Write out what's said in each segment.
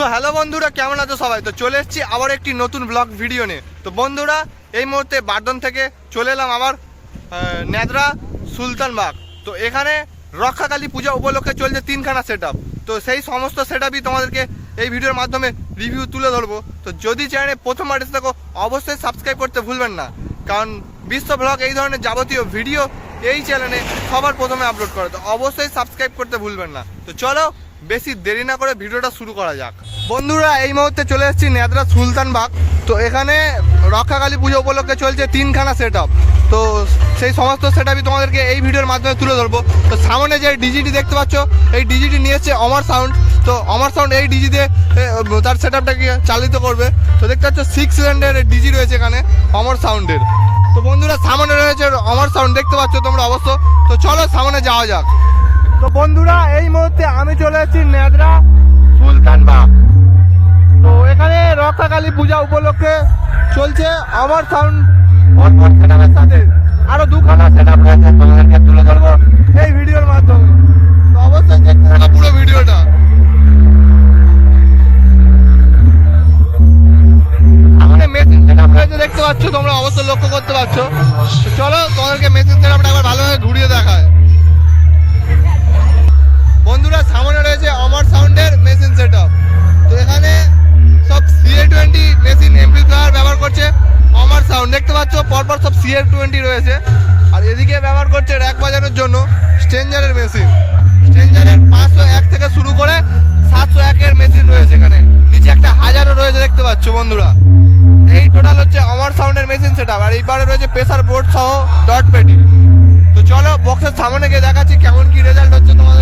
So hello বন্ধুরা কেমন আছো সবাই? তো চলে এসেছি আবার একটি নতুন ব্লগ ভিডিও নিয়ে। তো বন্ধুরা এই মুহূর্তে বারদন থেকে চলে এলাম আহ, নেদরা সুলতানবাগ তো এখানে রক্ষাকালী পূজা উপলক্ষে চলছে তিনখানা সেট তো সেই সমস্ত সেট তোমাদেরকে এই ভিডিওর মাধ্যমে রিভিউ তুলে ধরবো। তো যদি চ্যানেলে প্রথমবার এসে থাকো অবশ্যই সাবস্ক্রাইব করতে ভুলবেন না। কারণ বিশ্ব ব্লগ এই ধরনের যাবতীয় ভিডিও এই চ্যানেলে সবার প্রথমে আপলোড করে। তো অবশ্যই সাবস্ক্রাইব করতে ভুলবেন না। তো চলো বেশি দেরি না করে ভিডিওটা শুরু করা যাক। বন্ধুরা, এই মুহূর্তে চলে এসেছি নেদরা সুলতানবাগ তো এখানে রক্ষাকালী পুজো উপলক্ষে চলছে তিনখানা সেট তো সেই সমস্ত সেট তোমাদেরকে এই ভিডিওর মাধ্যমে তুলে ধরবো। তো সামনে যে ডিজিটি দেখতে পাচ্ছ, এই ডিজিটি নিয়ে এসছে অমর সাউন্ড তো অমর সাউন্ড এই ডিজিতে তার সেট আপটাকে চালিত করবে? তো দেখতে পাচ্ছ সিক্স সিলিন্ডারের ডিজি রয়েছে এখানে অমর সাউন্ডের তো বন্ধুরা, সামনে রয়েছে অমর সাউন্ড দেখতে পাচ্ছ তোমরা অবশ্য। তো চলো সামনে যাওয়া যাক। তো বন্ধুরা, এই মুহূর্তে আমি চলে এসেছি নেদরা সুলতানবাগ। তো এখানে রক্ষাকালী পূজা উপলক্ষে চলছে আমার সাউন্ড সাথে আরও দুখানা তুলে ধরবো এই ভিডিওর মাধ্যমে। দেখতে দেখতে পাচ্ছ তোমরা, অবশ্যই লক্ষ্য করতে পারছ। চলো, তোমাদেরকে সেটআপটা দেখতে পাচ্ছ, পরপর সব সিএ টোয়েন্টি রয়েছে। আর এদিকে ব্যবহার করছে র্যাক বাজানোর জন্য স্ট্রেঞ্জারের মেশিন স্ট্রেঞ্জারের পাঁচশো এক থেকে শুরু করে সাতশো একের মেশিন রয়েছে এখানে। নিচে একটা হাজারও রয়েছে, দেখতে পাচ্ছ বন্ধুরা। এই টোটাল হচ্ছে অমর সাউন্ডের মেশিন সেটআপ আর এইবারে রয়েছে প্রেসার বোর্ড সহ ডট পেটি তো চলো বক্সের সামনে গিয়ে দেখাচ্ছি কেমন কি রেজাল্ট হচ্ছে তোমাদেরকে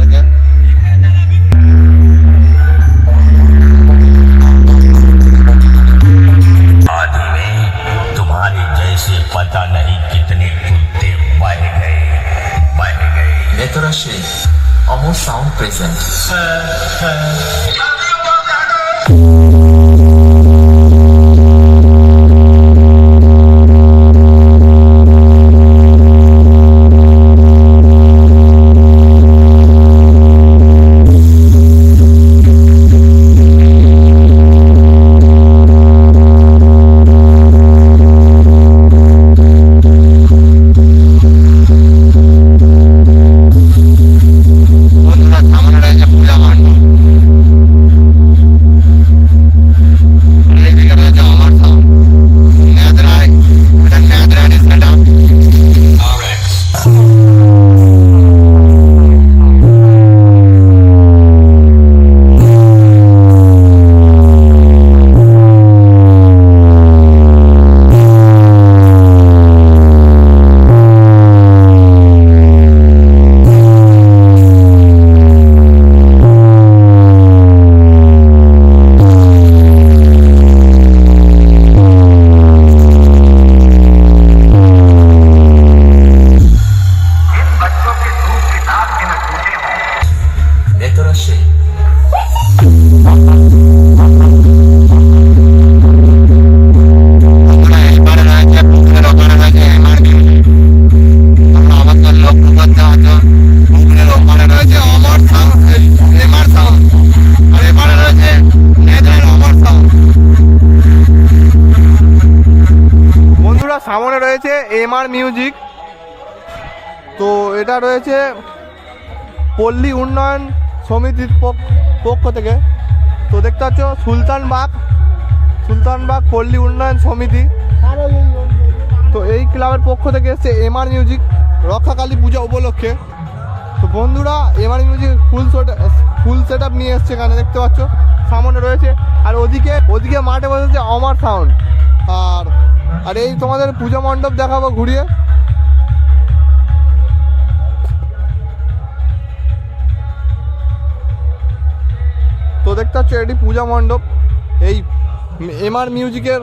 অমর এমআর মিউজিক তো এটা রয়েছে পল্লী উন্নয়ন সমিতির পক- পক্ষ থেকে। তো দেখতে পাচ্ছ সুলতানবাগ সুলতানবাগ পল্লী উন্নয়ন সমিতি। তো এই ক্লাবের পক্ষ থেকে এসছে এমআর মিউজিক রক্ষাকালী পূজা উপলক্ষে। তো বন্ধুরা MR music full full set up নিয়ে এসছে এখানে, দেখতে পাচ্ছ। সামনে রয়েছে, আর ওদিকে ওদিকে মাঠে বসেছে অমর সাউন্ড আর আর এই তোমাদের পূজা মণ্ডপ দেখাবো ঘুরিয়ে। তো দেখতে পাচ্ছ, এটি পূজা মণ্ডপ। এই এমআর মিউজিকের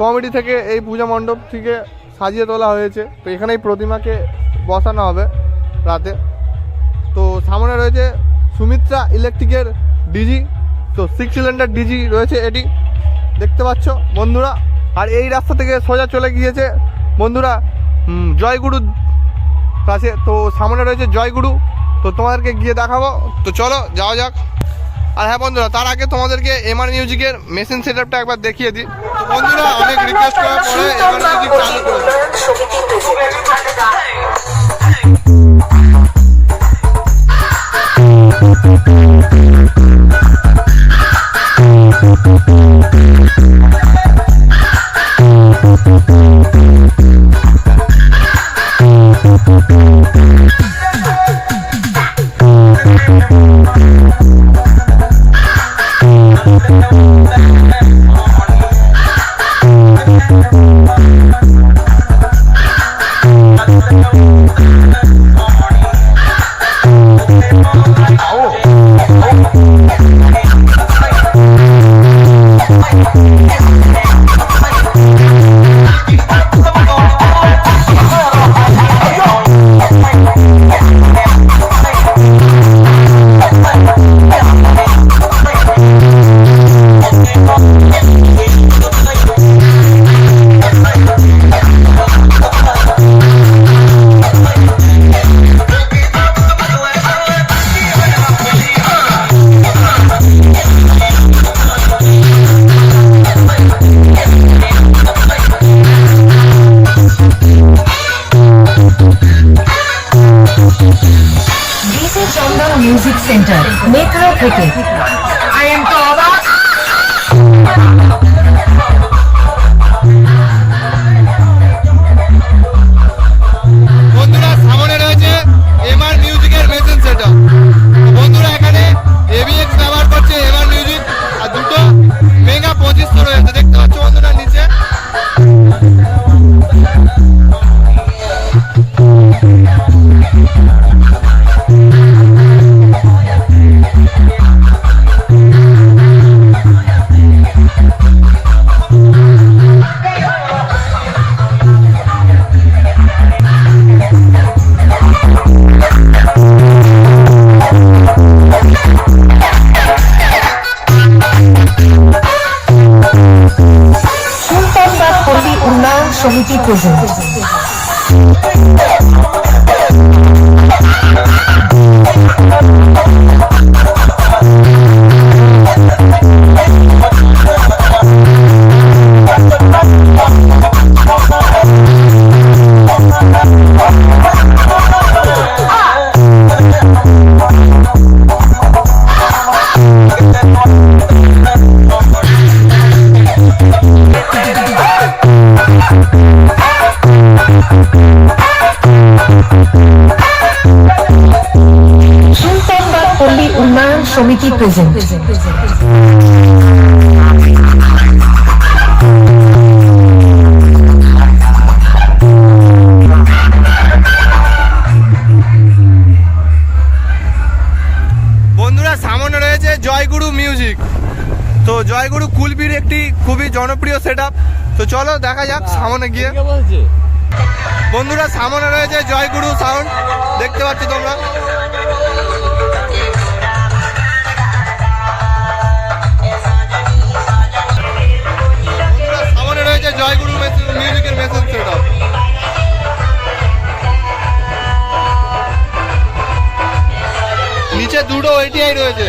কমেডি থেকে এই পূজা মণ্ডপ থেকে সাজিয়ে তোলা হয়েছে। তো এখানেই প্রতিমাকে বসানো হবে রাতে। তো সামনে রয়েছে সুমিত্রা ইলেকট্রিকের ডিজি। তো সিক্স সিলিন্ডার ডিজি রয়েছে এটি। দেখতে পাচ্ছ, বন্ধুরা আর এই রাস্তা থেকে সোজা চলে গিয়েছে বন্ধুরা জয়গুরু কাছে। তো সামনে রয়েছে জয়গুরু। তো তোমাদেরকে গিয়ে দেখাবো। তো চলো, যাওয়া যাক। আর হ্যাঁ বন্ধুরা, তার আগে তোমাদেরকে এমআর মিউজিকের মেশিন সেট আপটা একবার দেখিয়ে দিই। বন্ধুরা, অনেক রিকোয়েস্ট করার পরে এমআর মিউজিক চালু করেছে। सेंटर मेथरा क्रिकेट উন্নয়ন বন্ধুরা সামনে রয়েছে জয়গুরু মিউজিক তো জয়গুরু কুলবির একটি খুবই জনপ্রিয় সেট তো চলো দেখা যাক সামনে গিয়ে। বন্ধুরা সামনে রয়েছে জয়গুরু সাউন্ড দেখতে পাচ্ছ তোমরা? জয়গুরু মিউজিকের মেসেজ সেটা নিচে দুটো ওইটিআই রয়েছে।